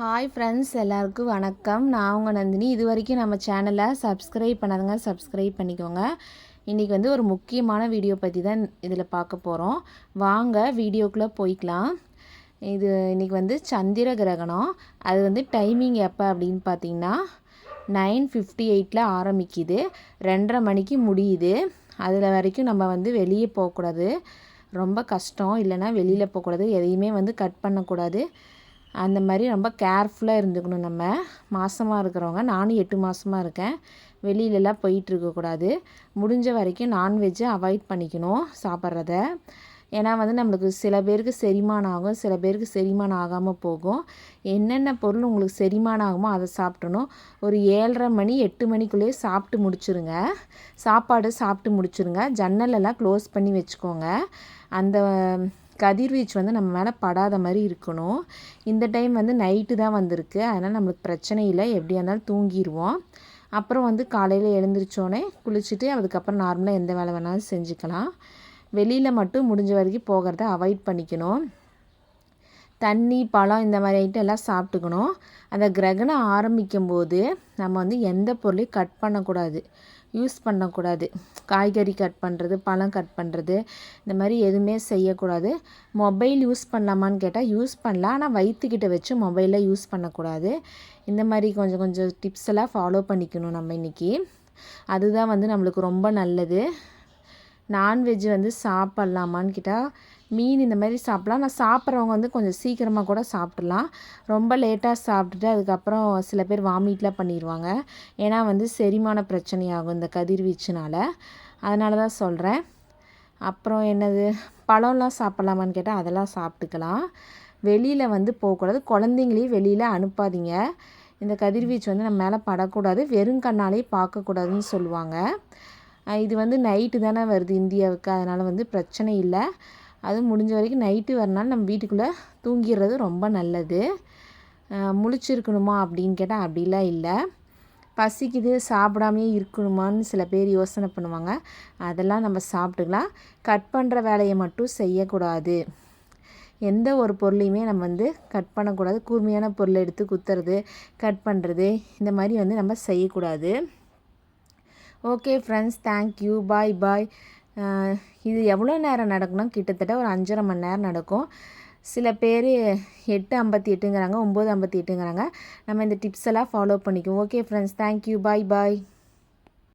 Hi friends எல்லாருக்கும் வணக்கம். நான் உங்கள் நந்தினி. இது வரைக்கும் நம்ம சேனலை சப்ஸ்கிரைப் பண்ணாதுங்க சப்ஸ்கிரைப் பண்ணிக்கோங்க. இன்றைக்கி வந்து ஒரு முக்கியமான வீடியோ பற்றி தான் இதில் பார்க்க போகிறோம் வாங்க வீடியோக்குள்ளே போய்க்கலாம். இது இன்றைக்கி வந்து சந்திர கிரகணம். அது வந்து டைமிங் எப்போ அப்படின்னு பார்த்தீங்கன்னா நைன் ஃபிஃப்டி எயிட்டில் ஆரம்பிக்குது. ரெண்டரை மணிக்கு முடியுது. அதில் வரைக்கும் நம்ம வந்து வெளியே போகக்கூடாது. ரொம்ப கஷ்டம். இல்லைன்னா வெளியில் போகக்கூடாது. எதையுமே வந்து கட் பண்ணக்கூடாது. அந்த மாதிரி ரொம்ப கேர்ஃபுல்லாக இருந்துக்கணும் நம்ம. மாதமாக இருக்கிறவங்க நானும் எட்டு மாதமாக இருக்கேன். வெளியிலலாம் போயிட்டு இருக்கக்கூடாது முடிஞ்ச வரைக்கும் நான்வெஜ்ஜை அவாய்ட் பண்ணிக்கணும் சாப்பிட்றத. ஏன்னா வந்து நம்மளுக்கு சில பேருக்கு செரிமானம் ஆகும் சில பேருக்கு செரிமானம் ஆகாமல் போகும். என்னென்ன பொருள் உங்களுக்கு செரிமானம் ஆகுமோ அதை சாப்பிட்டணும் ஒரு ஏழரை மணி எட்டு மணிக்குள்ளேயே சாப்பிட்டு முடிச்சுருங்க. சாப்பாடு சாப்பிட்டு முடிச்சுருங்க. ஜன்னலெல்லாம் க்ளோஸ் பண்ணி வச்சுக்கோங்க. அந்த கதிர்வீச்சு வந்து நம்ம மேலே படாத மாதிரி இருக்கணும். இந்த டைம் வந்து நைட்டு தான் வந்திருக்கு. அதனால் நம்மளுக்கு பிரச்சனை இல்லை. எப்படியா இருந்தாலும் தூங்கிடுவோம் அப்புறம் வந்து காலையில் எழுந்திரிச்சோடனே குளிச்சுட்டு அதுக்கப்புறம் நார்மலாக எந்த வேலை வேணாலும் செஞ்சுக்கலாம். வெளியில் மட்டும் முடிஞ்ச வரைக்கும் போகிறத அவாய்ட் பண்ணிக்கணும். தண்ணி பழம் இந்த மாதிரி ஐட்டம் எல்லாம் சாப்பிட்டுக்கணும். அந்த கிரகணம் ஆரம்பிக்கும் போது நம்ம வந்து எந்த பொருளையும் கட் பண்ணக்கூடாது. யூஸ் பண்ணக்கூடாது. காய்கறி கட் பண்ணுறது பழம் கட் பண்ணுறது இந்த மாதிரி எதுவுமே செய்யக்கூடாது. மொபைல் யூஸ் பண்ணலாமான்னு கேட்டால் யூஸ் பண்ணலாம். ஆனால் வயிற்றுக்கிட்ட வச்சு மொபைலில் யூஸ் பண்ணக்கூடாது. இந்த மாதிரி கொஞ்சம் கொஞ்சம் டிப்ஸ் எல்லாம் ஃபாலோ பண்ணிக்கணும் நம்ம இன்றைக்கி அதுதான் வந்து நம்மளுக்கு ரொம்ப நல்லது. நான்வெஜ் வந்து சாப்பிட்லாமான்னு கேட்டால் மீன் இந்த மாதிரி சாப்பிட்லாம். நான் சாப்பிட்றவங்க வந்து கொஞ்சம் சீக்கிரமாக கூட சாப்பிட்லாம். ரொம்ப லேட்டாக சாப்பிட்டுட்டு அதுக்கப்புறம் சில பேர் வாமிட்லாம் பண்ணிடுவாங்க ஏன்னா வந்து செரிமான பிரச்சனையாகும் இந்த கதிர்வீச்சுனால். அதனால தான் சொல்கிறேன் அப்புறம் என்னது? பழம்லாம் சாப்பிட்லாமான்னு கேட்டால் அதெல்லாம் சாப்பிட்டுக்கலாம். வெளியில் வந்து போகக்கூடாது. குழந்தைங்களையும் வெளியில் அனுப்பாதீங்க. இந்த கதிர்வீச்சு வந்து நம்ம மேலே படக்கூடாது. வெறும் கண்ணாலே பார்க்கக்கூடாதுன்னு சொல்லுவாங்க. இது வந்து நைட்டு தானே வருது இந்தியாவுக்கு. அதனால் வந்து பிரச்சனை இல்லை. அதுவும் முடிஞ்ச வரைக்கும் நைட்டு வரனால நம்ம வீட்டுக்குள்ளே தூங்கிடுறது ரொம்ப நல்லது. முழிச்சிருக்கணுமா அப்படின்னு கேட்டால் அப்படிலாம் இல்லை. பசிக்குது சாப்பிடாமையே இருக்கணுமான்னு சில பேர் யோசனை பண்ணுவாங்க. அதெல்லாம் நம்ம சாப்பிட்டுக்கலாம். கட் பண்ணுற வேலையை மட்டும் செய்யக்கூடாது. எந்த ஒரு பொருளையுமே நம்ம வந்து கட் பண்ணக்கூடாது. கூர்மையான பொருளை எடுத்து குத்துறது கட் பண்ணுறது இந்த மாதிரி வந்து நம்ம செய்யக்கூடாது. Okay friends thank you bye bye இது எவ்வளோ நேரம் நடக்கணும் கிட்டத்தட்ட ஒரு அஞ்சரை மணி நேரம் நடக்கும். சில பேர் எட்டு ஐம்பத்தி எட்டுங்கிறாங்க ஒம்பது ஐம்பத்தி எட்டுங்கிறாங்க நம்ம இந்த டிப்ஸ் எல்லாம் ஃபாலோ பண்ணிக்குவோம். Okay friends thank you bye bye